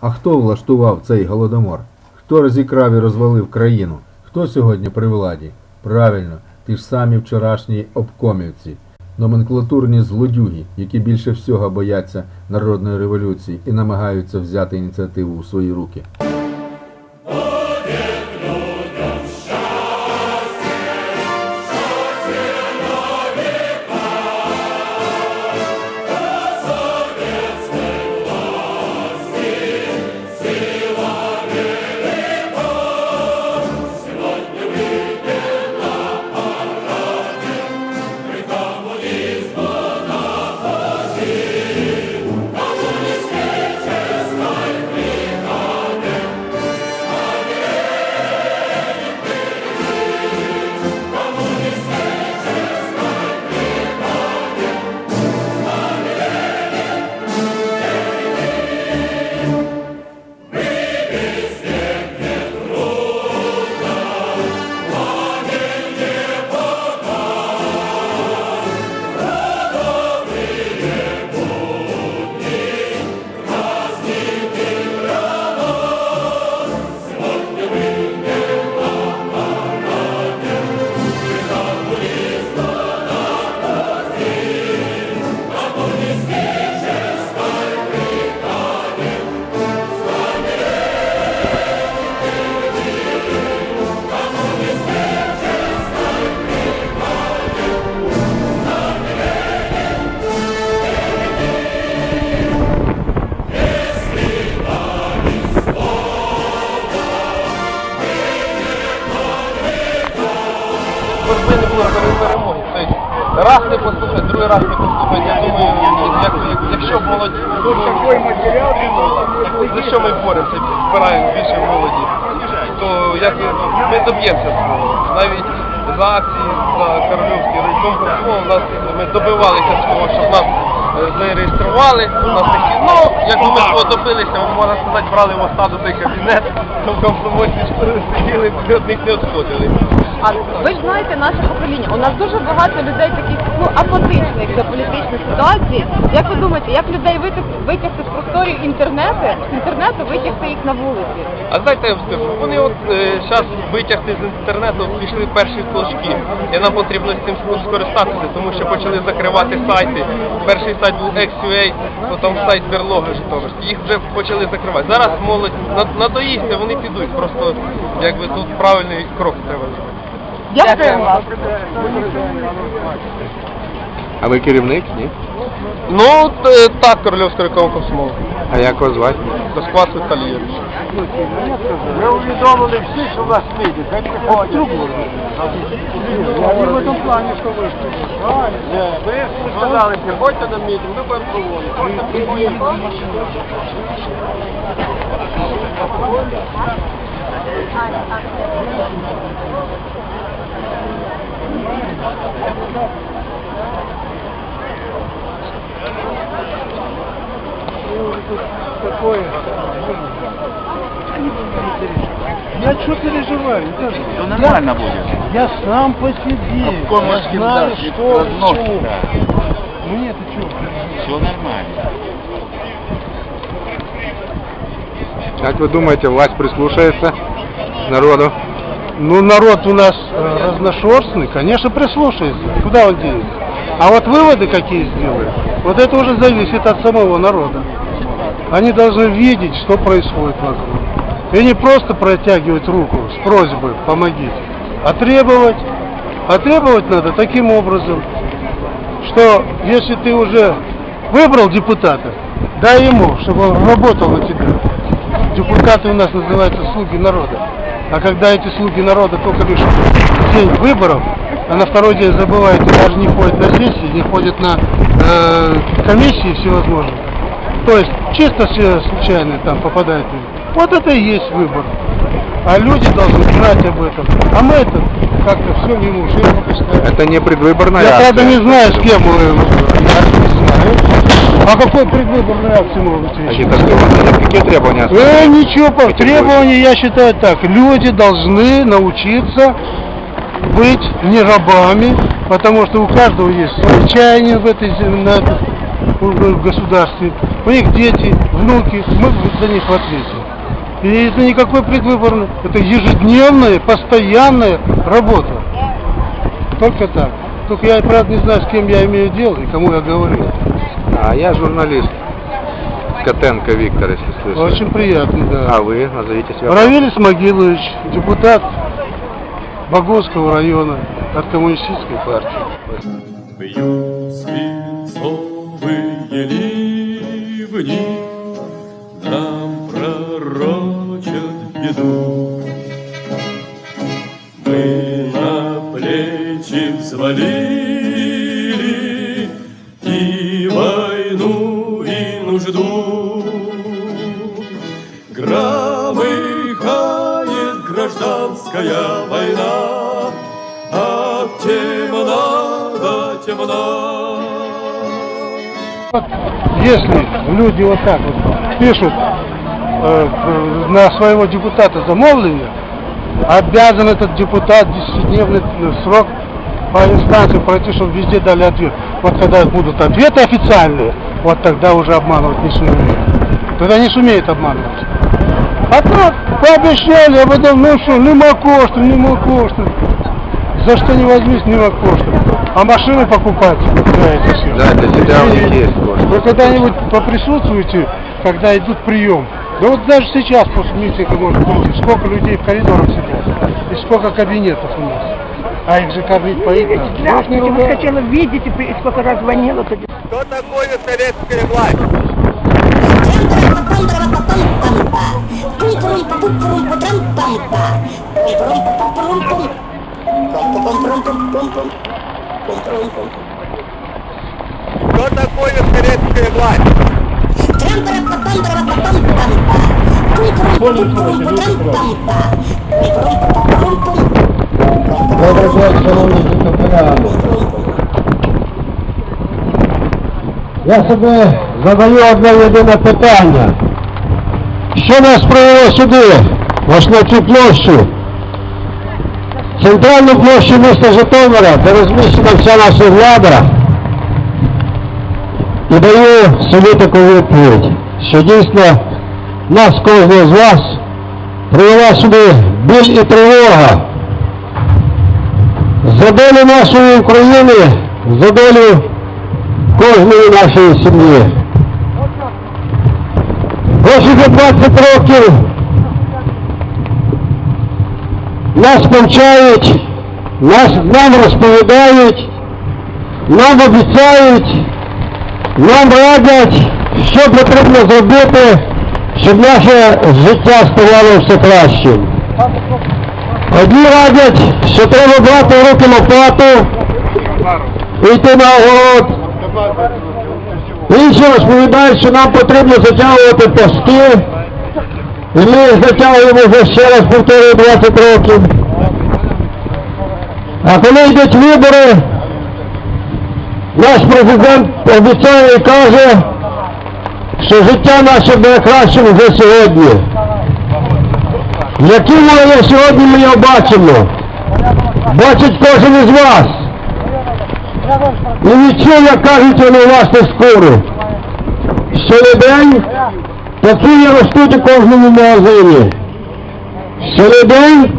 А хто влаштував цей голодомор? Хто розікрав і розвалив країну? Хто сьогодні при владі? Правильно, ті ж самі вчорашні обкомівці, номенклатурні злодюги, які більше всього бояться народної революції і намагаються взяти ініціативу у свої руки. Боремося, збираємо більше молоді, то як ми доб'ємося свого. Навіть за акції за Корольовський райком у нас ми добивалися свого, щоб нас е, зареєстрували, у нас такі, ну, як ми свого добилися, можна сказати, брали в осаду той кабінет, то в комсомольці сиділи, від них не відходили. А ви ж знаєте наше покоління. У нас дуже багато людей таких ну апатичних до політичної ситуації. Як ви думаєте, як людей витягти, з просторів інтернету, з інтернету витягти їх на вулиці? А знаєте, я вам скажу, вони от зараз витягти з інтернету пішли перші флажки. І нам потрібно з цим скористатися, тому що почали закривати сайти. Перший сайт був XUA, потім сайт Берлога Житомирський. Їх вже почали закривати. Зараз молодь над- надоїсться, вони підуть. Просто якби тут правильний крок треба зробити. Дякую. А ви керівник, ні? Ну е, так, Корольовська рекламка комсомол. А як вас звати? Москва Віталієвич. Ми увідомили всіх, що в нас мітинг, хай приходять. Я в цьому плані, що ви Ні, ми сказали, приходьте на мітинг, ми будемо проводити. Такое. Я что переживаю? Все нормально будет. Я сам по себе. Коммунский я знаю, удар, что, что. да. Мне это что? Все нормально. Как вы думаете, власть прислушается к народу? Ну, народ у нас э, разношерстный, конечно, прислушается. Куда он денется? А вот выводы какие сделают, вот это уже зависит от самого народа. Они должны видеть, что происходит вокруг. И не просто протягивать руку с просьбой «помогите», а требовать. А требовать надо таким образом, что если ты уже выбрал депутата, дай ему, чтобы он работал на тебя. Депутаты у нас называются слуги народа. А когда эти слуги народа только лишь день выборов, а на второй день забывают и даже не ходят на сессии, не ходят на э, комиссии всевозможные. То есть чисто случайно там попадают. Вот это и есть выбор. А люди должны знать об этом. А мы это как-то все мимо пропускаем. Это не предвыборная Я, правда, не акция. знаю, с кем мы. Я не знаю. А какой предвыборной акции могут быть речь? Агитационные. Какие требования? Э, ничего, по требования я считаю так. Люди должны научиться быть не рабами, потому что у каждого есть свои чаяния в этой на в- государстве. У них дети, внуки, мы за них в ответе. И это никакой предвыборный, это ежедневная, постоянная работа. Только так. Только я, правда, не знаю, с кем я имею дело и кому я говорю. А я журналист. Котенко Виктор, если слышали. Очень приятно, да. А вы назовите себя. Равиль Смогилович, депутат Богорского района от коммунистической партии. Мы на плечи взвалили И войну, и нужду. Громыхает гражданская война, От темна до темна. Если люди вот так вот пишут на своего депутата замолвление, обязан этот депутат 10-дневный э, срок по инстанции пройти, чтобы везде дали ответ. Вот когда будут ответы официальные, вот тогда уже обманывать не сумеют. Тогда не сумеет обманывать. А так, пообещали, а потом, ну что, нема коштів, нема коштів. За что не возьмись, нема коштів. А машины покупать, да, это все. Да, для себя у них есть кошти. Вы когда-нибудь поприсутствуете, когда идут прием? Да вот даже сейчас после митинга может быть, сколько людей в коридорах сидят, и сколько кабинетов у нас. А их же кормить поить надо. Хотела видеть, и при- сколько раз звонила. то Что такое советская власть? Что такое советская власть? Я собі задаю одне єдине питання. Що нас привело сюди, ось на цю площу? Центральну площу міста Житомира, де розміщена вся наша влада. І даю собі таку відповідь, що дійсно нас, кожного з вас, привела сюди біль і тривога за долю нашої України, за долю кожної нашої сім'ї. Ось уже 20 років нас повчають, нас, нам розповідають, нам обіцяють, нам радять, що потрібно зробити, щоб наше життя ставало все кращим. Одні радять, що треба брати руки лопату і йти на огород. Інші розповідають, що нам потрібно затягувати паски. І ми затягуємо вже ще раз повторюю 20 років. А коли йдуть вибори, наш президент обіцяє і каже, що життя наше буде кращим вже сьогодні. Які воно сьогодні ми його бачимо? Бачить кожен із вас. І відчув, як кажуть вони власне скоро. Щодень такі ростуть у кожному магазині. Щодень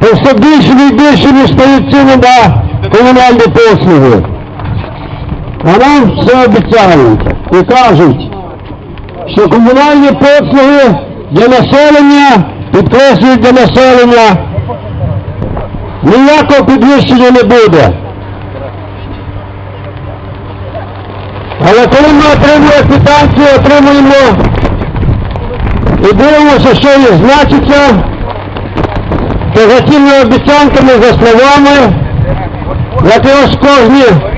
то все більше і більше не стають ціни на комунальні послуги. А нам все обіцяють і кажуть, що комунальні послуги для населення, підкреслюють для населення, ніякого підвищення не буде. Але коли ми отримуємо квитанцію, отримуємо і дивимося, що їх значиться, то за цими обіцянками, за словами, як і ось кожні,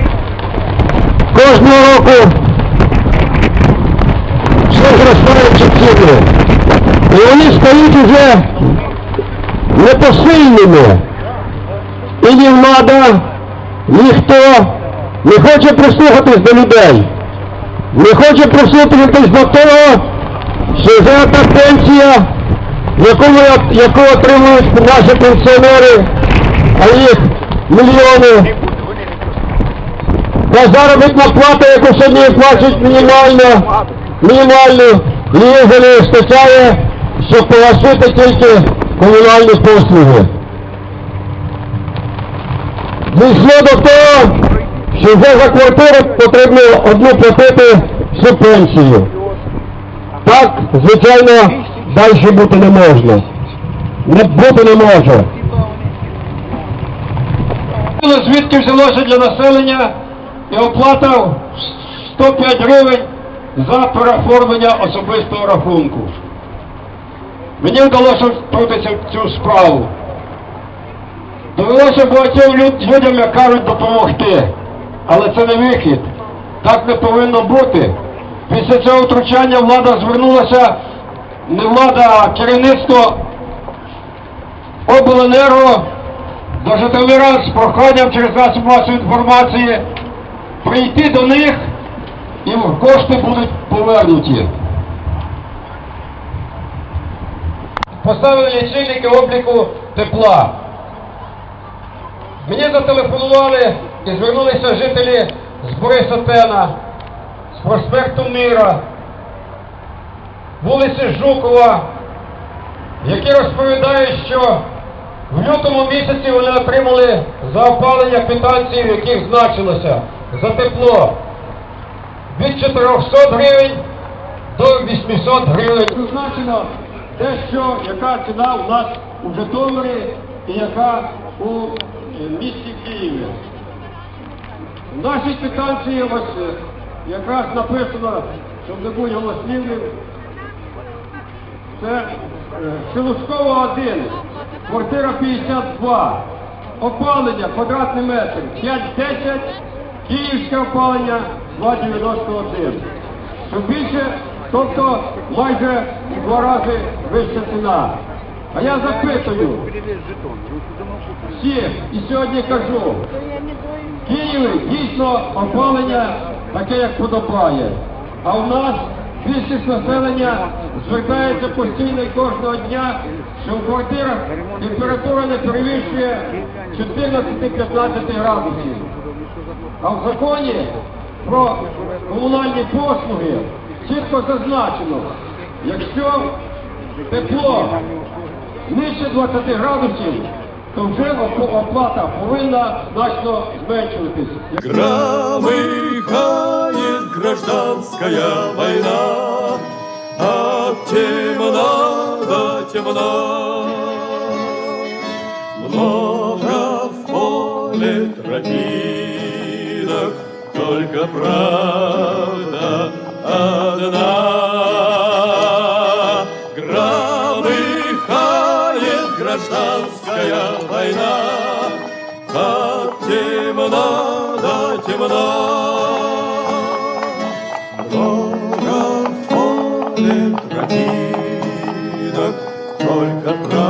кожного року все зростаючі ціни. І вони стають уже непосильними. І ні влада, ніхто не хоче прислухатись до людей, не хоче прислухатись до того, що за та пенсія, яку, яку отримують наші пенсіонери, а їх мільйони, та заробітна плата, яку сьогодні платять мінімально, мінімальну, Її вистачає, щоб погасити тільки комунальні послуги. Дійшло до того, що вже за квартиру потрібно одну платити субвенцію. Так, звичайно, далі бути не можна. Не бути не може. Звідки взялося для населення і оплата 105 гривень за переоформлення особистого рахунку. Мені вдалося втрутитися в цю справу. Довелося багатьом люд- людям, як кажуть, допомогти. Але це не вихід. Так не повинно бути. Після цього втручання влада звернулася, не влада, а керівництво обленерго до жителів з проханням через засіб масової інформації прийти до них і кошти будуть повернуті. Поставили лічильники обліку тепла. Мені зателефонували і звернулися жителі з Борисотена, з проспекту Мира, вулиці Жукова, які розповідають, що в лютому місяці вони отримали за опалення квитанції, в яких значилося за тепло від 400 гривень до 800 гривень. Зазначено те, що яка ціна у нас у Житомирі і яка у е, місті Києві. В нашій квитанції е, якраз написано, щоб не бути голослівним, це е, Шелушкова 1, квартира 52, опалення, квадратний метр 5,10, київське опалення 2,91. Що більше, тобто майже в два рази вища ціна. А я запитую всіх і сьогодні кажу, Києві дійсно опалення таке, як подобає. А в нас більшість населення звертається постійно кожного дня, що в квартирах температура не перевищує 14-15 градусів. А в законі про комунальні послуги чітко зазначено, якщо тепло нижче 20 градусів, то вже оплата повинна значно зменшуватись. Громыхает гражданская война, а темно да темно. Много в поле тропинок, только правда одна. Громыхает гражданская война, а темно да темно. Много в поле тропинок, только правда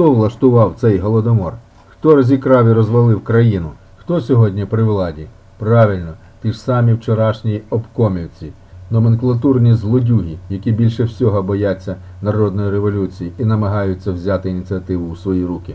хто влаштував цей голодомор? Хто розікрав і розвалив країну? Хто сьогодні при владі? Правильно, ті ж самі вчорашні обкомівці, номенклатурні злодюги, які більше всього бояться народної революції і намагаються взяти ініціативу у свої руки.